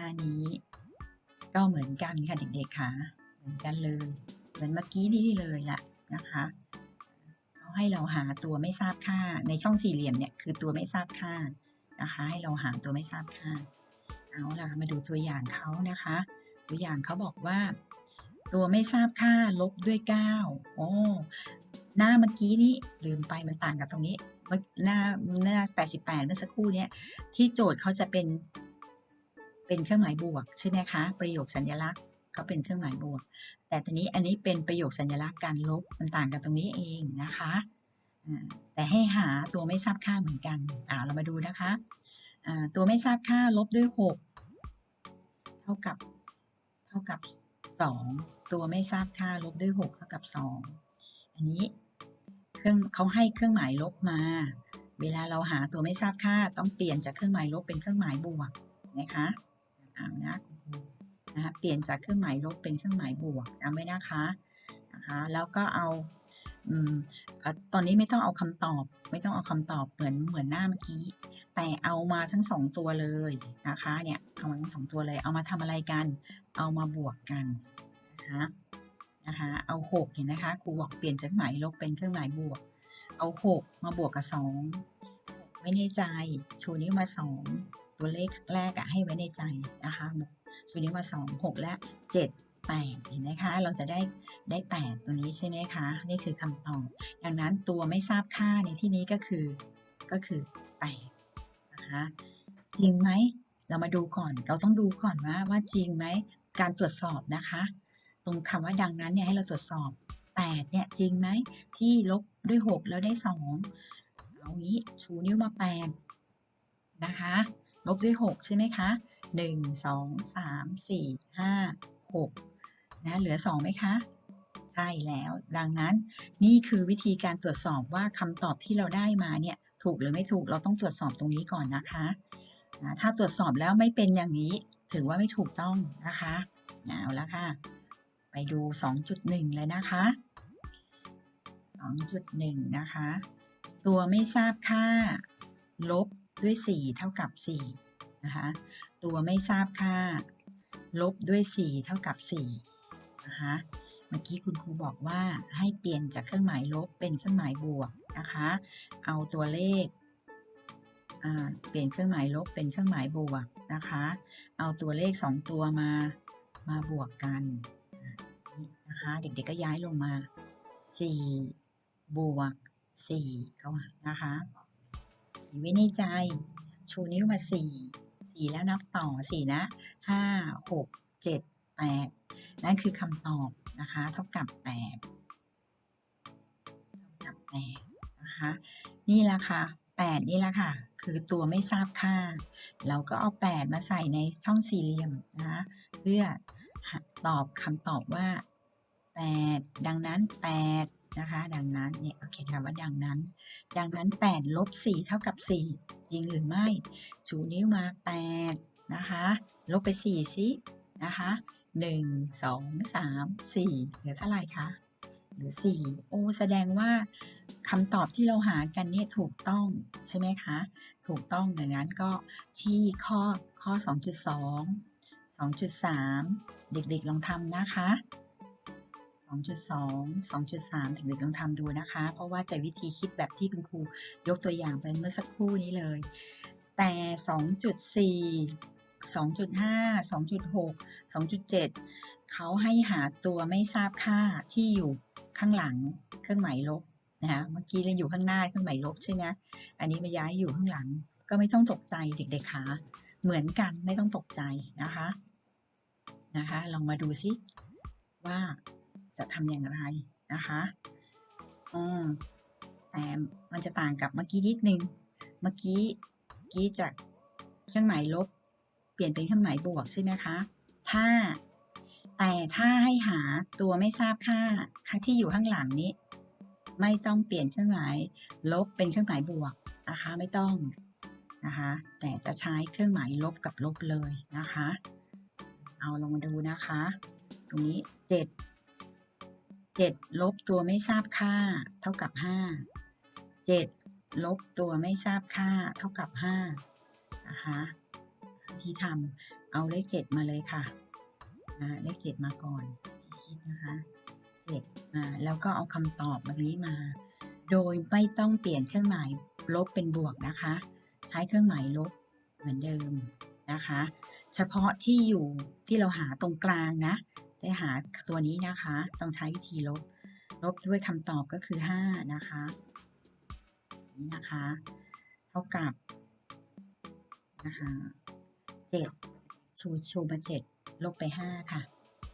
น้านี้ ก็เหมือนกันค่ะเด็กๆค่ะเหมือนกันเลย เหมือนเมื่อกี้นี่เลยล่ะนะคะเขาให้เราหาตัวไม่ทราบค่าในช่องสี่เหลี่ยมเนี่ยคือตัวไม่ทราบค่านะคะ ให้เราหาตัวไม่ทราบค่าเอาล่ะมาดูตัวอย่างเขานะคะ ตัวอย่างเขาบอกว่า ตัวไม่ทราบค่าลบด้วย 9 โอ้หน้าเมื่อกี้นี้ลืมไปมันต่างกับตรงนี้หน้าหน้า 88 เมื่อสักครู่เนี้ยที่โจทย์เขาจะเป็น เป็นเครื่องหมายบวกใช่ไหมคะ ประโยคสัญลักษณ์เขาเป็นเครื่องหมายบวก แต่ทีนี้อันนี้เป็นประโยคสัญลักษณ์การลบมันต่างกันตรงนี้เองนะคะแต่ให้หาตัวไม่ทราบค่าเหมือนกันอ่าเรามาดูนะคะตัวไม่ทราบค่าลบด้วย 6 เท่ากับเท่ากับ 2 ตัวไม่ทราบค่าลบด้วย 6 เท่ากับ 2 อันนี้เครื่องเขาให้เครื่องหมายลบมา เวลาเราหาตัวไม่ทราบค่าต้องเปลี่ยนจากเครื่องหมายลบเป็นเครื่องหมายบวกนะคะ อานะคุณครูนะคะเปลี่ยนจากเครื่องหมายลบเป็นเครื่องหมายบวกจำไว้นะคะนะคะแล้วก็เอาอตอนนี้ไม่ต้องเอาคำตอบ ไม่ต้องเอาคำตอบเหมือนเหมือนหน้าเมื่อกี้ แต่เอามาทั้งสองตัวเลยนะคะเนี่ยเอามาทั้งสองตัวเลย เอามาทำอะไรกัน เอามาบวกกันนะคะนะคะเอาหกเห็นนะคะครูบอกเปลี่ยนจากเครื่องหมายลบเป็นเครื่องหมายบวก เอาหกมาบวกกับสองไว้ในใจชูนิ้วมาสอง ตัวเลขแรกอะให้ไว้ในใจนะคะชูนิ้วมาสองหกและเจ็ดแปดเห็นไหมคะ เราจะได้ได้แปดตัวนี้ใช่ไหมคะ นี่คือคำตอบ ดังนั้นตัวไม่ทราบค่าในที่นี้ก็คือก็คือแปดนะคะจริงไหม เรามาดูก่อน เราต้องดูก่อนว่าว่าจริงไหม การตรวจสอบนะคะ ตรงคำว่าดังนั้นเนี่ยให้เราตรวจสอบ8เนี่ยจริงไหมที่ลบด้วย 6 แล้วได้ 2 เอางี้ชูนิ้วมา 8 นะคะ ลบด้วย 6 ใช่ไหมคะ 1 2 3 4 5 6 นะเหลือ 2 ไหมคะ ใช่แล้ว ดังนั้นนี่คือวิธีการตรวจสอบว่าคำตอบที่เราได้มาเนี่ยถูกหรือไม่ถูกเราต้องตรวจสอบตรงนี้ก่อนนะคะอ่าถ้าตรวจสอบแล้วไม่เป็นอย่างนี้ ถือว่าไม่ถูกต้องนะคะเอาละค่ะ ไปดู 2.1 เลยนะคะ 2.1 นะคะ ตัวไม่ทราบค่า ลบ ด้วย 4 เท่ากับ4นะคะตัวไม่ทราบค่า ลบด้วย 4 เท่ากับ4นะคะเมื่อกี้คุณครูบอกว่าให้เปลี่ยนจากเครื่องหมายลบเป็นเครื่องหมายบวกนะคะเอาตัวเลขเปลี่ยนเครื่องหมายลบเป็นเครื่องหมายบวกนะคะ เอาตัวเลข 2 ตัวมามาบวกกันนี่นะคะเด็กๆก็ย้ายลงมา 4 บวก 4 เข้ามานะคะ ไว้ในใจ ชูนิ้วมา4 4แล้วนับต่อ4นะ5 6 7 8นั่นคือคำตอบนะคะ เท่ากับ8เท่ากับ8นะคะนี่ละค่ะ8นี่ละค่ะคือตัวไม่ทราบค่า เราก็เอา8มาใส่ในช่องสี่เหลี่ยมนะคะเพื่อตอบคำตอบว่า8ดังนั้น8 นะคะ ดังนั้นเนี่ยโอเคคำว่าดังนั้น ดังนั้น8ลบ4เท่ากับ 4 จริงหรือไม่ชูนิ้วมา8นะคะลบไป 4 สินะคะ1 2 3 4เหลือเท่าไหร่คะหลือ 4 โอ้แสดงว่าคำตอบที่เราหากันเนี่ยถูกต้องใช่ไหมคะ ถูกต้องดังนั้นก็ที่ข้อข้อ 2.2 2.3 เด็กๆลองทำนะคะ 2.2 2.3 เด็กๆลองทำดูนะคะ เพราะว่าจะวิธีคิดแบบที่คุณครูยกตัวอย่างไปเมื่อสักครู่นี้เลย แต่ 2.4 2.5 2.6 2.7 เขาให้หาตัวไม่ทราบค่าที่อยู่ข้างหลังเครื่องหมายลบนะคะเมื่อกี้เราอยู่ข้างหน้าเครื่องหมายลบใช่ไหมอันนี้มาย้ายอยู่ข้างหลัง ก็ไม่ต้องตกใจเด็กๆค่ะเหมือนกันไม่ต้องตกใจนะคะนะคะ ลองมาดูซิว่า จะทำอย่างไรนะคะอืมแต่มันจะต่างกับเมื่อกี้นิดนึง เมื่อกี้กี้จากเครื่องหมายลบ เปลี่ยนเป็นเครื่องหมายบวกใช่ไหมคะ ถ้า แต่ถ้าให้หาตัวไม่ทราบค่าค่าที่อยู่ข้างหลังนี้ ไม่ต้องเปลี่ยนเครื่องหมายลบเป็นเครื่องหมายบวกนะคะไม่ต้องนะคะ แต่จะใช้เครื่องหมายลบกับลบเลยนะคะ เอาลงมาดูนะคะ ตรงนี้ 7 7ลบตัวไม่ทราบค่า เท่ากับ5 7ลบตัวไม่ทราบค่า เท่ากับ5นะคะวิธีทำเอาเลขเจ็ดมาเลยค่ะนะเลขเจ็ดมาก่อนคิดนะคะเจ็ดมาแล้วก็เอาคำตอบแบบนี้มา โดยไม่ต้องเปลี่ยนเครื่องหมายลบเป็นบวกนะคะ ใช้เครื่องหมายลบเหมือนเดิมนะคะ เฉพาะที่อยู่ที่เราหาตรงกลางนะ ได้หาตัวนี้นะคะ ต้องใช้วิธีลบ ลบด้วยคำตอบก็คือ 5 นะคะ นี่นะคะ เท่ากับนะคะ7ชูชูมา7ลบไป 5 ค่ะ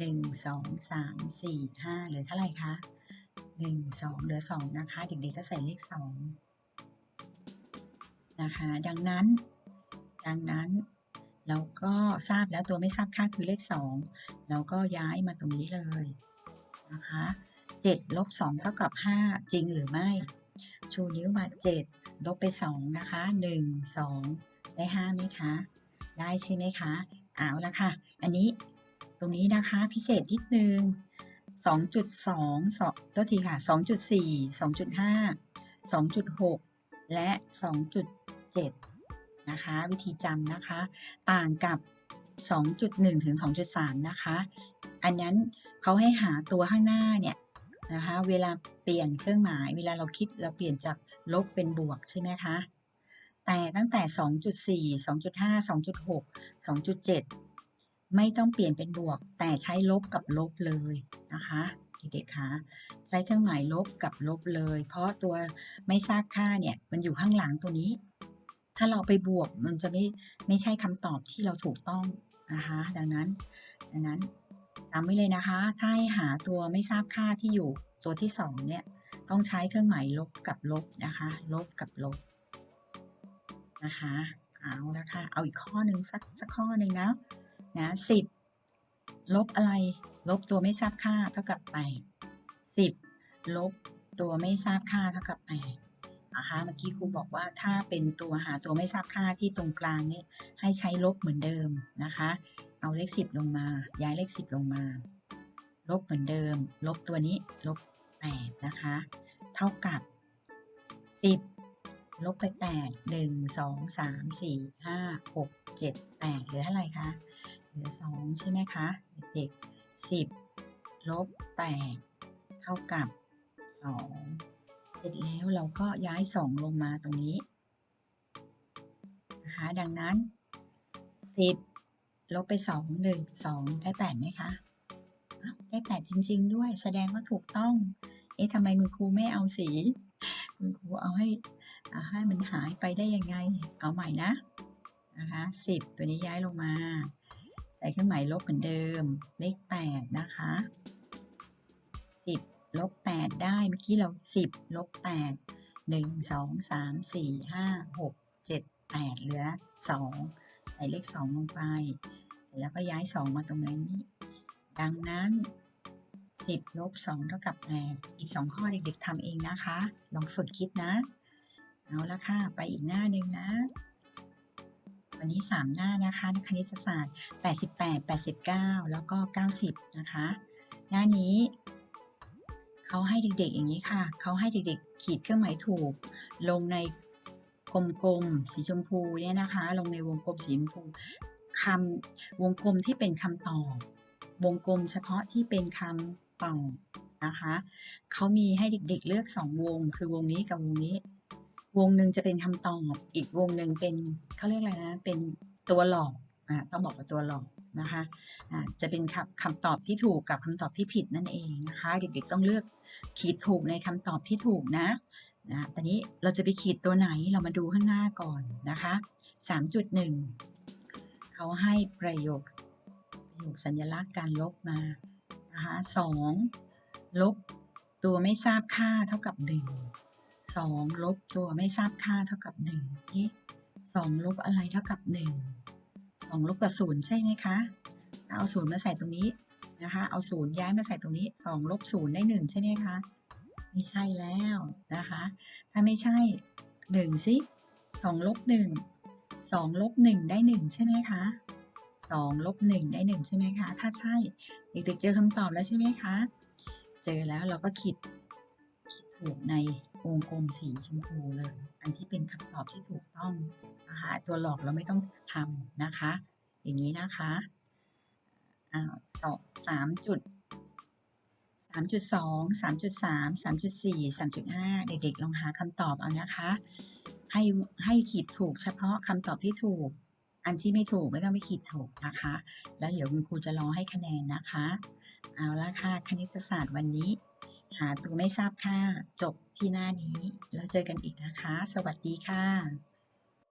1 2 3 4 5เหลือเท่าไหร่คะ1 2เหลือ 2 นะคะ เด็กๆก็ใส่เลข 2 นะคะ ดังนั้น ดังนั้น เราก็ทราบแล้วตัวไม่ทราบค่าคือเลข2เราก็ย้ายมาตรงนี้เลยนะคะ7ลบ2เท่ากับ 5 จริงหรือไม่ ชูนิ้วมา 7 ลบไป 2 นะคะ 1 2 ได้5ไหมคะ ได้ใช่ไหมคะ เอาละค่ะ อันนี้ตรงนี้นะคะพิเศษนิดนึง 2.2 2ตัวทีค่ะ 2.4 2.5 2.6 และ 2.7 นะคะ วิธีจำนะคะ ต่างกับ 2.1 ถึง 2.3 นะคะ อันนั้นเขาให้หาตัวข้างหน้าเนี่ยนะคะเวลาเปลี่ยนเครื่องหมาย เวลาเราคิดเราเปลี่ยนจากลบเป็นบวกใช่ไหมคะ แต่ตั้งแต่ 2.4 2.5 2.6 2.7 ไม่ต้องเปลี่ยนเป็นบวก แต่ใช้ลบกับลบเลยนะคะเด็กๆคะใช้เครื่องหมายลบกับลบเลย เพราะตัวไม่ทราบค่าเนี่ยมันอยู่ข้างหลังตัวนี้ ถ้าเราไปบวกมันจะไม่ไม่ใช่คำตอบที่เราถูกต้องนะคะ ดังนั้น ดังนั้นจำไว้เลยนะคะ ถ้าให้หาตัวไม่ทราบค่าที่อยู่ตัวที่สองเนี่ยต้องใช้เครื่องหมายลบกับลบนะคะ ลบกับลบนะคะเอาละค่ะเอาอีกข้อหนึ่งสักสักข้อหนึ่งนะนะสิบลบอะไร ลบตัวไม่ทราบค่าเท่ากับแปดสิบลบตัวไม่ทราบค่าเท่ากับแปด นะคะเมื่อกี้ครูบอกว่าถ้าเป็นตัวหาตัวไม่ทราบค่าที่ตรงกลางนี่ให้ใช้ลบเหมือนเดิมนะคะ เอาเลขสิบลงมา ย้ายเลขสิบลงมา ลบเหมือนเดิม ลบตัวนี้ลบแปดนะคะ เท่ากับสิบลบไปแปดหนึ่งสองสามสี่ห้าหกเจ็ดแปดเหลือเท่าไหร่คะเหลือสองใช่ไหมคะเด็กๆสิบลบแปดเท่ากับสอง เสร็จแล้วเราก็ย้ายสองลงมาตรงนี้นะคะดังนั้นสิบลบไปสองหนึ่งสองได้แปดไหมคะ ได้แปดจริง ๆ ด้วย แสดงว่าถูกต้อง เอ๊ะทำไมคุณครูไม่เอาสี คุณครูเอาให้อาให้มันหายไปได้ยังไง เอาใหม่นะนะคะสิบตัวนี้ย้ายลงมา ใส่เครื่องหมายลบเหมือนเดิม เลขแปดนะคะสิบ ลบแปดได้เมื่อกี้เราสิบลบแปดหนึ่งสองสามสี่ห้าหกเจ็ดแปดเหลือสองใส่เลขสองลงไป แล้วก็ย้ายสองมาตรงนี้ ดังนั้นสิบลบสองเท่ากับแปดอีกสองข้อเด็กๆทำเองนะคะ ลองฝึกคิดนะ เอาละค่ะ ไปอีกหน้าหนึ่งนะวันนี้ 3 หน้านะคะคณิตศาสตร์ 88 89 แล้วก็ 90 นะคะ หน้านี้ เขาให้เด็กๆอย่างนี้ค่ะ เขาให้เด็กๆ ขีดเครื่องหมายถูก ลงในกลมๆสีชมพูเนี่ยนะคะ ลงในวงกลมสีชมพูคำวงกลมที่เป็นคำตอบ วงกลมเฉพาะที่เป็นคำตอบนะคะเขามีให้เด็กๆเลือก 2 วง คือวงนี้กับวงนี้ วงหนึ่งจะเป็นคำตอบ อีกวงหนึ่งเป็นเขาเรียกอะไรนะ เป็นตัวหลอกอ่าต้องบอกว่าตัวหลอกนะคะอ่าจะเป็นคำคำตอบที่ถูกกับคำตอบที่ผิดนั่นเองนะคะ เด็กๆต้องเลือก ขีดถูกในคำตอบที่ถูกนะนะตอนนี้เราจะไปขีดตัวไหนเรามาดูข้างหน้าก่อนนะคะ 3.1 เขาให้ประโยคประโยคสัญลักษณ์การลบมานะคะสองลบตัวไม่ทราบค่าเท่ากับ1สองลบตัวไม่ทราบค่าเท่ากับหนึ่งเอ๊ะสองลบอะไรเท่ากับหนึ่งสองลบกับศูนย์ใช่ไหมคะ เอาศูนย์มาใส่ตรงนี้ นะคะ เอาศูนย์ย้ายมาใส่ตรงนี้สองลบศูนย์ได้หนึ่งใช่ไหมคะ ไม่ใช่แล้วนะคะ ถ้าไม่ใช่หนึ่งสิสองลบหนึ่งสองลบหนึ่งได้หนึ่งใช่ไหมคะสองลบหนึ่งได้หนึ่งใช่ไหมคะ ถ้าใช่เด็กๆเจอคำตอบแล้วใช่ไหมคะ เจอแล้วเราก็คิดคิดถูกในวงกลมสีชมพูเลย อันที่เป็นคำตอบที่ถูกต้องนะคะตัวหลอกเราไม่ต้องทำนะคะ อย่างนี้นะคะ อ่าสองสามจุดสามจุดสองสามจุดสามสามจุดสี่สามจุดห้าเด็กๆลองหาคำตอบเอานะคะ ให้ให้ขีดถูกเฉพาะคำตอบที่ถูก อันที่ไม่ถูกไม่ต้องไปขีดถูกนะคะ แล้วเดี๋ยวคุณครูจะรอให้คะแนนนะคะ เอาละค่ะคณิตศาสตร์วันนี้ หาตัวไม่ทราบค่าจบที่หน้านี้แล้วเจอกันอีกนะคะ สวัสดีค่ะ